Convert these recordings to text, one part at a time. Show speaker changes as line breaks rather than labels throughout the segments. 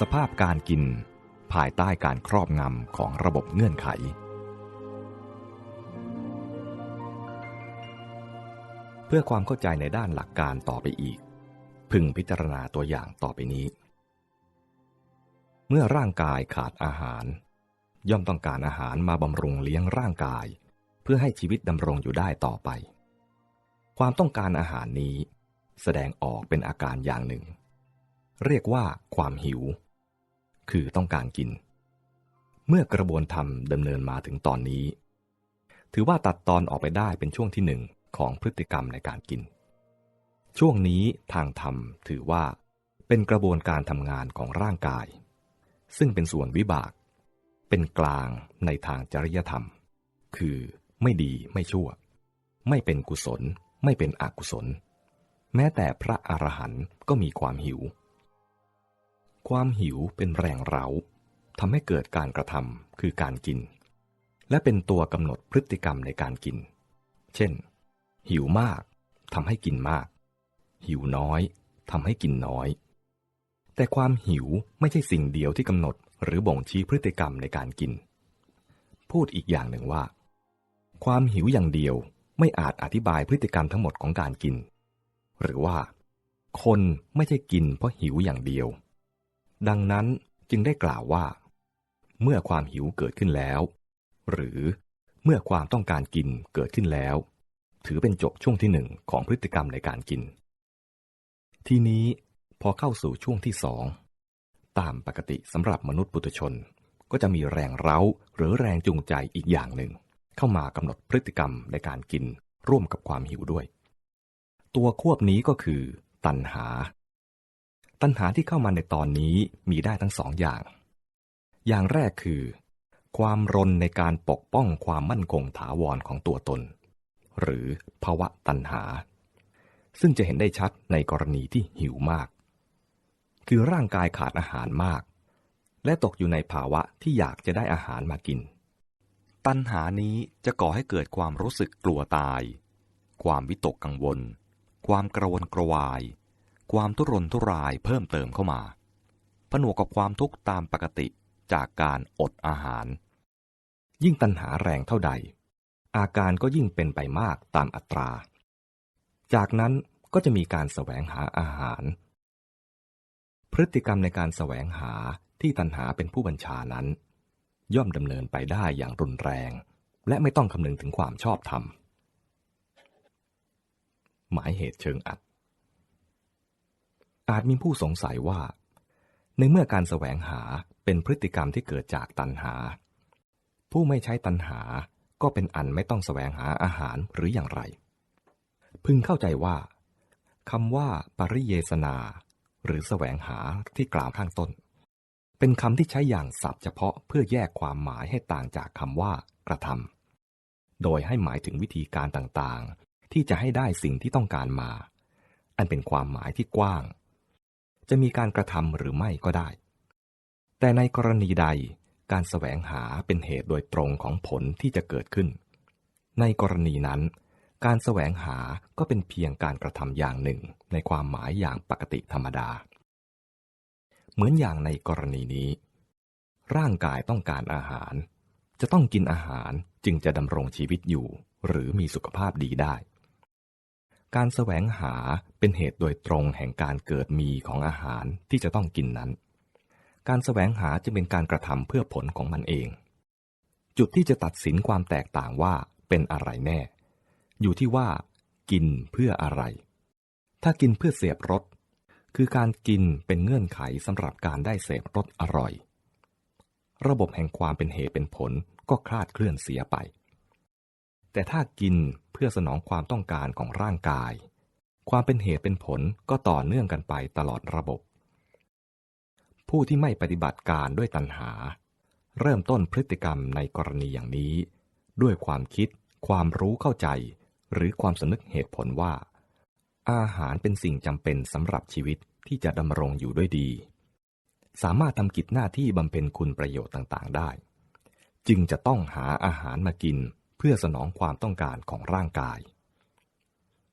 สภาพการกิน ภายใต้การครอบงำของระบบเงื่อนไข เพื่อความเข้าใจในด้านหลักการต่อไปอีก พึงพิจารณาตัวอย่างต่อไปนี้ เมื่อร่างกายขาดอาหาร ย่อมต้องการอาหารมาบำรุงเลี้ยงร่างกาย เพื่อให้ชีวิตดำรงอยู่ได้ต่อไป ความต้องการอาหารนี้แสดงออกเป็นอาการอย่างหนึ่ง เรียกว่าความหิว คือต้องการกิน เมื่อกระบวนธรรมดำเนินมาถึงตอนนี้ ถือว่าตัดตอนออกไปได้เป็นช่วงที่หนึ่งของพฤติกรรมในการกิน ช่วงนี้ทางธรรมถือว่า เป็นกระบวนการทำงานของร่างกาย ซึ่งเป็นส่วนวิบาก เป็นกลางในทางจริยธรรม คือไม่ดีไม่ชั่ว ไม่เป็นกุศล ไม่เป็นอกุศล แม้แต่พระอรหันต์ก็มีความหิว ความหิวเป็นแรงเร้าทำให้เกิดการกระทำคือการกิน และเป็นตัวกำหนดพฤติกรรมในการกิน เช่น หิวมากทำให้กินมาก หิวน้อยทำให้กินน้อย แต่ความหิวไม่ใช่สิ่งเดียวที่กำหนดหรือบ่งชี้พฤติกรรมในการกิน พูดอีกอย่างหนึ่งว่า ความหิวอย่างเดียวไม่อาจอธิบายพฤติกรรมทั้งหมดของการกิน หรือว่า คนไม่ใช่กินเพราะหิวอย่างเดียว ดังนั้นจึงได้กล่าวว่า เมื่อความหิวเกิดขึ้นแล้ว หรือเมื่อความต้องการกินเกิดขึ้นแล้ว ถือเป็นจบช่วงที่หนึ่งของพฤติกรรมในการกิน ทีนี้พอเข้าสู่ช่วงที่สองตามปกติสำหรับมนุษย์ปุถุชน ก็จะมีแรงเร้าหรือแรงจูงใจอีกอย่างหนึ่ง เข้ามากำหนดพฤติกรรมในการกินร่วมกับความหิวด้วย ตัวควบนี้ก็คือ ตัณหา ตัณหาที่เข้ามาในตอนนี้มีได้ทั้งสองอย่าง อย่างแรกคือ ความรนในการปกป้องความมั่นคงถาวรของตัวตน หรือภาวะตัณหา ซึ่งจะเห็นได้ชัดในกรณีที่หิวมาก คือร่างกายขาดอาหารมาก และตกอยู่ในภาวะที่อยากจะได้อาหารมากิน ตัณหานี้จะก่อให้เกิดความรู้สึกกลัวตาย ความวิตกกังวล ความกระวนกระวาย ความทุรนทุรายเพิ่มเติมเข้ามาผนวกกับความทุกข์ตามปกติจากการอดอาหาร ยิ่งตัณหาแรงเท่าใด อาการก็ยิ่งเป็นไปมากตามอัตรา จากนั้นก็จะมีการแสวงหาอาหาร พฤติกรรมในการแสวงหาที่ตัณหาเป็นผู้บัญชานั้น ย่อมดำเนินไปได้อย่างรุนแรง และไม่ต้องคำนึงถึงความชอบธรรมหมายเหตุเชิงอัด อาจมีผู้สงสัยว่า ในเมื่อการแสวงหาเป็นพฤติกรรมที่เกิดจากตัณหา ผู้ไม่ใช้ตัณหาก็เป็นอันไม่ต้องแสวงหาอาหารหรืออย่างไร พึงเข้าใจว่าคำว่าปริเยสนา หรือแสวงหาที่กล่าวข้างต้น เป็นคำที่ใช้อย่างสับเฉพาะเพื่อแยกความหมายให้ต่างจากคำว่ากระทำโดยให้หมายถึงวิธีการต่างๆ ที่จะให้ได้สิ่งที่ต้องการมา อันเป็นความหมายที่กว้าง จะมีการกระทำหรือไม่ก็ได้ แต่ในกรณีใดการแสวงหาเป็นเหตุโดยตรงของผลที่จะเกิดขึ้น ในกรณีนั้น การแสวงหาก็เป็นเพียงการกระทำอย่างหนึ่งในความหมายอย่างปกติธรรมดา เหมือนอย่างในกรณีนี้ ร่างกายต้องการอาหาร จะต้องกินอาหารจึงจะดำรงชีวิตอยู่ หรือมีสุขภาพดีได้ การแสวงหาเป็นเหตุโดยตรงแห่งการเกิดมีของอาหารที่จะต้องกินนั้น การแสวงหาจะเป็นการกระทำเพื่อผลของมันเอง จุดที่จะตัดสินความแตกต่างว่าเป็นอะไรแน่ อยู่ที่ว่า กินเพื่ออะไร ถ้ากินเพื่อเสพรสคือการกินเป็นเงื่อนไขสำหรับการได้เสพรสอร่อย ระบบแห่งความเป็นเหตุเป็นผลก็คลาดเคลื่อนเสียไป แต่ถ้ากินเพื่อสนองความต้องการของร่างกาย ความเป็นเหตุเป็นผลก็ต่อเนื่องกันไปตลอดระบบ ผู้ที่ไม่ปฏิบัติการด้วยตัณหา เริ่มต้นพฤติกรรมในกรณีอย่างนี้ ด้วยความคิด ความรู้เข้าใจ หรือความสนึกเหตุผลว่า อาหารเป็นสิ่งจำเป็นสำหรับชีวิตที่จะดำรงอยู่ด้วยดี สามารถทำกิจหน้าที่บำเพ็ญคุณประโยชน์ต่างๆได้ จึงจะต้องหาอาหารมากิน พื่อสนองความต้องการของร่างกาย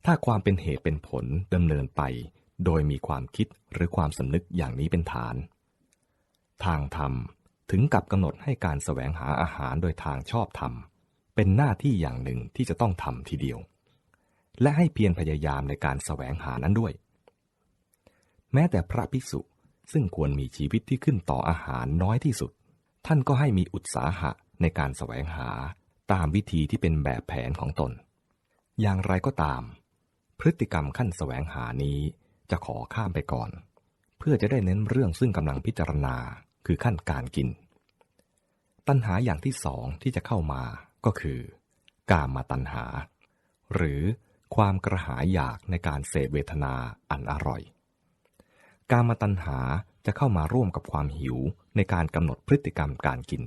ถ้าความเป็นเหตุเป็นผลดำเนินไป โดยมีความคิดหรือความสำนึกอย่างนี้เป็นฐาน ทางธรรมถึงกับกำหนดให้การแสวงหาอาหารโดยทางชอบธรรม เป็นหน้าที่อย่างหนึ่งที่จะต้องทำทีเดียว และให้เพียรพยายามในการแสวงหานั้นด้วย แม้แต่พระภิกษุซึ่งควรมีชีวิตที่ขึ้นต่ออาหารน้อยที่สุด ท่านก็ให้มีอุตสาหะในการแสวงหา ตามวิธีที่เป็นแบบแผนของตน อย่างไรก็ตาม พฤติกรรมขั้นแสวงหานี้จะขอข้ามไปก่อน เพื่อจะได้เน้นเรื่องซึ่งกำลังพิจารณาคือขั้นการกิน ตัณหาอย่างที่สองที่จะเข้ามาก็คือ กามาตัณหา หรือความกระหายอยากในการเสพเวทนาอันอร่อย กามาตัณหาจะเข้ามาร่วมกับความหิวในการกำหนดพฤติกรรมการกิน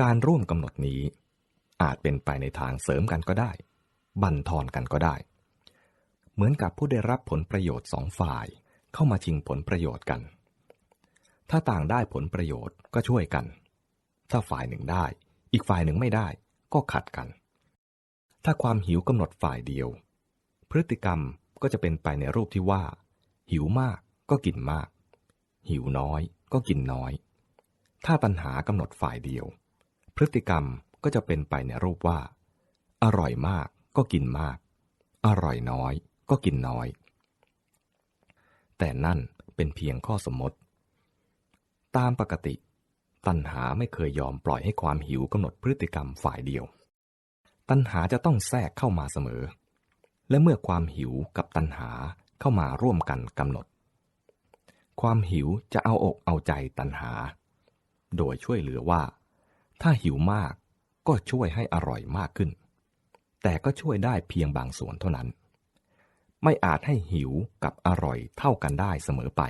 การร่วมกำหนดนี้ อาจเป็นไปในทางเสริมกันก็ได้ บั่นทอนกันก็ได้ เหมือนกับผู้ได้รับผลประโยชน์สองฝ่ายเข้ามาชิงผลประโยชน์กัน ถ้าต่างได้ผลประโยชน์ก็ช่วยกัน ถ้าฝ่ายหนึ่งได้ อีกฝ่ายหนึ่งไม่ได้ก็ขัดกัน ถ้าความหิวกำหนดฝ่ายเดียว พฤติกรรมก็จะเป็นไปในรูปที่ว่า หิวมากก็กินมาก หิวน้อยก็กินน้อย ถ้าตัณหากำหนดฝ่ายเดียว พฤติกรรม ก็จะเป็นไปในรูปว่า อร่อยมากก็กินมาก อร่อยน้อยก็กินน้อย แต่นั่นเป็นเพียงข้อสมมติ ตามปกติ ตัณหาไม่เคยยอมปล่อยให้ความหิวกำหนดพฤติกรรมฝ่ายเดียว ตัณหาจะต้องแทรกเข้ามาเสมอ และเมื่อความหิวกับตัณหาเข้ามาร่วมกันกำหนด ความหิวจะเอาอกเอาใจตัณหา โดยช่วยเหลือว่า ถ้าหิวมาก ก็ช่วยให้อร่อยมากขึ้น แต่ก็ช่วยได้เพียงบางส่วนเท่านั้น ไม่อาจให้หิวกับอร่อยเท่ากันได้เสมอไป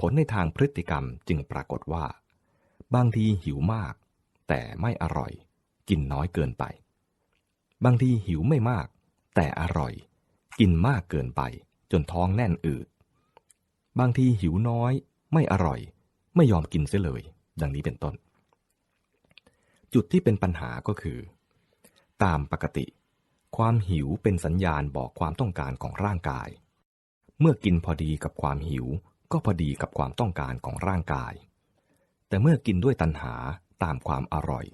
ผลในทางพฤติกรรมจึงปรากฏว่า บางทีหิวมาก แต่ไม่อร่อย กินน้อยเกินไป บางทีหิวไม่มาก แต่อร่อย กินมากเกินไป จนท้องแน่นอืด บางทีหิวน้อย ไม่อร่อย ไม่ยอมกินเสียเลย ดังนี้เป็นต้น จุดที่เป็นปัญหาก็คือ ตามปกติ ความหิวเป็นสัญญาณบอกความต้องการของร่างกาย เมื่อกินพอดีกับความหิว ก็พอดีกับความต้องการของร่างกาย แต่เมื่อกินด้วยตัณหาตามความอร่อย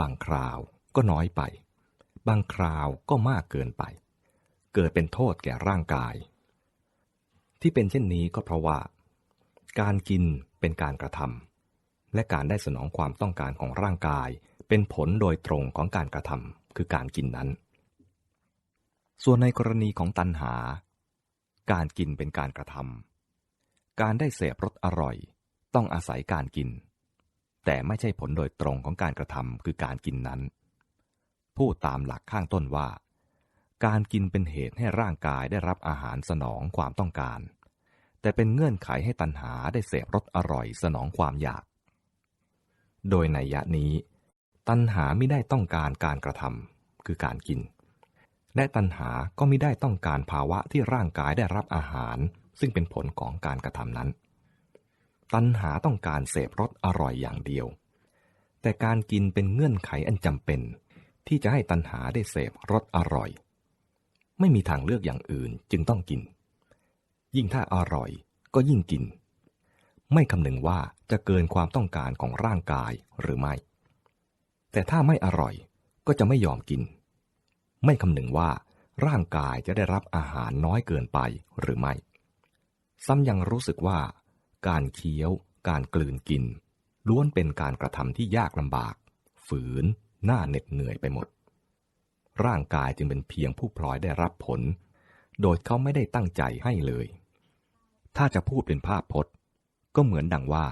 บางคราวก็น้อยไป บางคราวก็มากเกินไป เกิดเป็นโทษแก่ร่างกาย ที่เป็นเช่นนี้ก็เพราะว่า การกินเป็นการกระทำ และการได้สนองความต้องการของร่างกาย เป็นผลโดยตรงของการกระทำคือการกินนั้น ส่วนในกรณีของตัณหา การกินเป็นการกระทำการได้เสพรสอร่อย ต้องอาศัยการกิน แต่ไม่ใช่ผลโดยตรงของการกระทำคือการกินนั้น พูดตามหลักข้างต้นว่า การกินเป็นเหตุให้ร่างกายได้รับอาหารสนองความต้องการแต่เป็นเงื่อนไขให้ตัณหาได้เสพรสอร่อยสนองความอยาก โดยในยะนี้ ตัณหาไม่ได้ต้องการการกระทำคือการกิน และตัณหาก็ไม่ได้ต้องการภาวะที่ร่างกายได้รับอาหาร ซึ่งเป็นผลของการกระทำนั้น ตัณหาต้องการเสพรสอร่อยอย่างเดียว แต่การกินเป็นเงื่อนไขอันจำเป็น ที่จะให้ตัณหาได้เสพรสอร่อย ไม่มีทางเลือกอย่างอื่นจึงต้องกิน ยิ่งถ้าอร่อยก็ยิ่งกิน ไม่คำนึงว่าจะเกินความต้องการของร่างกายหรือไม่ แต่ถ้าไม่อร่อยก็จะไม่ยอมกิน ไม่คำนึงว่าร่างกายจะได้รับอาหารน้อยเกินไปหรือไม่ ซ้ำยังรู้สึกว่า การเคี้ยว การกลืนกิน ล้วนเป็นการกระทำที่ยากลำบาก ฝืน หน้าเหน็ดเหนื่อยไปหมด ร่างกายจึงเป็นเพียงผู้พลอยได้รับผล โดยเขาไม่ได้ตั้งใจให้เลย ถ้าจะพูดเป็นภาพพจน์ ก็เหมือนดังว่า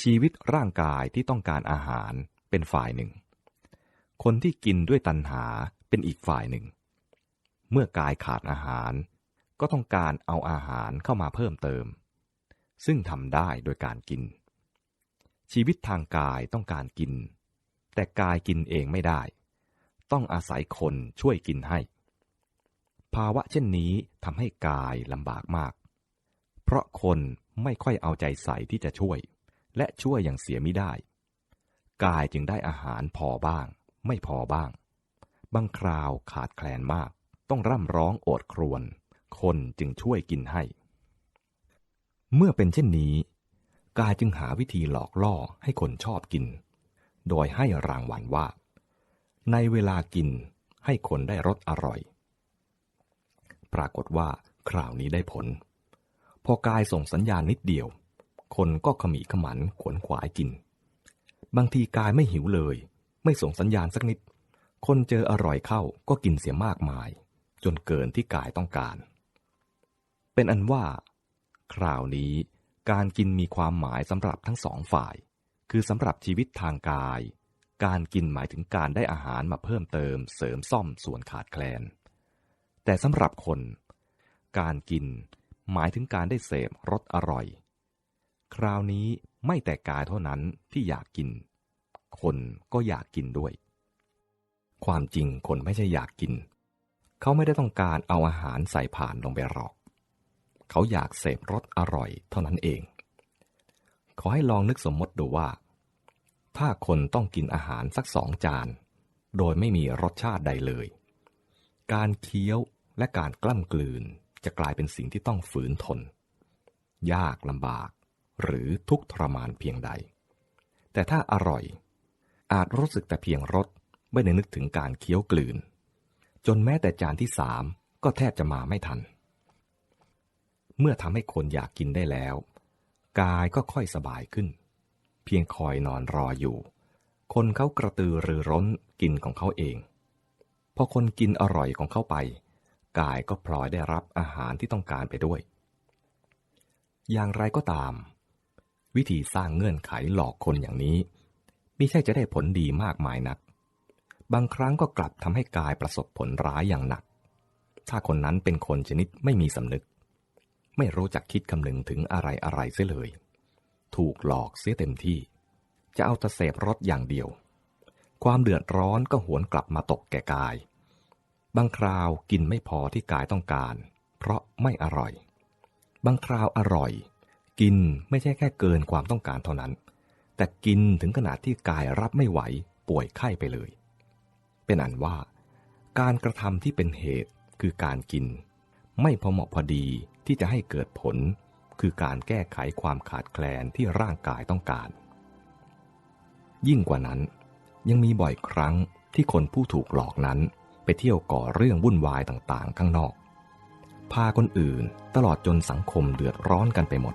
ชีวิตร่างกายที่ต้องการอาหารเป็นฝ่ายหนึ่ง คนที่กินด้วยตัณหาเป็นอีกฝ่ายหนึ่ง เมื่อกายขาดอาหาร ก็ต้องการเอาอาหารเข้ามาเพิ่มเติม ซึ่งทำได้โดยการกิน ชีวิตทางกายต้องการกิน แต่กายกินเองไม่ได้ ต้องอาศัยคนช่วยกินให้ ภาวะเช่นนี้ทำให้กายลำบากมาก เพราะคน ไม่ค่อยเอาใจใส่ที่จะช่วย และช่วยอย่างเสียไม่ได้ กายจึงได้อาหารพอบ้าง ไม่พอบ้าง บางคราวขาดแคลนมาก ต้องร่ำร้องโอดครวน คนจึงช่วยกินให้ เมื่อเป็นเช่นนี้ กายจึงหาวิธีหลอกล่อให้คนชอบกิน โดยให้รางวัลว่า ในเวลากินให้คนได้รสอร่อย ปรากฏว่าคราวนี้ได้ผล พอกายส่งสัญญาณนิดเดียว คนก็ขมีขมันขวนขวายกิน บางทีกายไม่หิวเลย ไม่ส่งสัญญาณสักนิด คนเจออร่อยเข้าก็กินเสียมากมาย จนเกินที่กายต้องการ เป็นอันว่า คราวนี้การกินมีความหมายสำหรับทั้งสองฝ่าย คือสำหรับชีวิตทางกาย การกินหมายถึงการได้อาหารมาเพิ่มเติมเสริมซ่อมส่วนขาดแคลน แต่สำหรับคน การกิน หมายถึงการได้เสพรสอร่อย คราวนี้ไม่แต่กายเท่านั้นที่อยากกิน คนก็อยากกินด้วย ความจริงคนไม่ใช่อยากกิน เขาไม่ได้ต้องการเอาอาหารใส่ผ่านลงไปหรอก เขาอยากเสพรสอร่อยเท่านั้นเอง ขอให้ลองนึกสมมติดูว่า ถ้าคนต้องกินอาหารสักสองจาน โดยไม่มีรสชาติใดเลย การเคี้ยวและการกล้ำกลืน จะกลายเป็นสิ่งที่ต้องฝืนทน ยากลำบาก หรือทุกข์ทรมานเพียงใด แต่ถ้าอร่อย อาจรู้สึกแต่เพียงรสไม่ได้นึกถึงการเคี้ยวกลืน จนแม้แต่จานที่สามก็แทบจะมาไม่ทัน เมื่อทำให้คนอยากกินได้แล้ว กายก็ค่อยสบายขึ้น เพียงคอยนอนรออยู่ คนเขากระตือรือร้นกินของเขาเอง พอคนกินอร่อยของเขาไป กายก็พลอยได้รับอาหารที่ต้องการไปด้วย อย่างไรก็ตาม วิธีสร้างเงื่อนไขหลอกคนอย่างนี้ ไม่ใช่จะได้ผลดีมากมายนัก บางครั้งก็กลับทำให้กายประสบผลร้ายอย่างหนัก ถ้าคนนั้นเป็นคนชนิดไม่มีสำนึก ไม่รู้จักคิดคำนึงถึงอะไรอะไรเสียเลย ถูกหลอกเสียเต็มที่ จะเอาแต่เสพรสอย่างเดียว ความเดือดร้อนก็หวนกลับมาตกแก่กาย บางคราวกินไม่พอที่กายต้องการ เพราะไม่อร่อย บางคราวอร่อย กินไม่ใช่แค่เกินความต้องการเท่านั้น แต่กินถึงขนาดที่กายรับไม่ไหวป่วยไข้ไปเลย เป็นอันว่า การกระทำที่เป็นเหตุคือการกิน ไม่พอเหมาะพอดีที่จะให้เกิดผล คือการแก้ไขความขาดแคลนที่ร่างกายต้องการ ยิ่งกว่านั้น ยังมีบ่อยครั้งที่คนผู้ถูกหลอกนั้น ไปเที่ยวก่อเรื่องวุ่นวายต่างๆ ข้างนอก พาคนอื่นตลอดจนสังคมเดือดร้อนกันไปหมด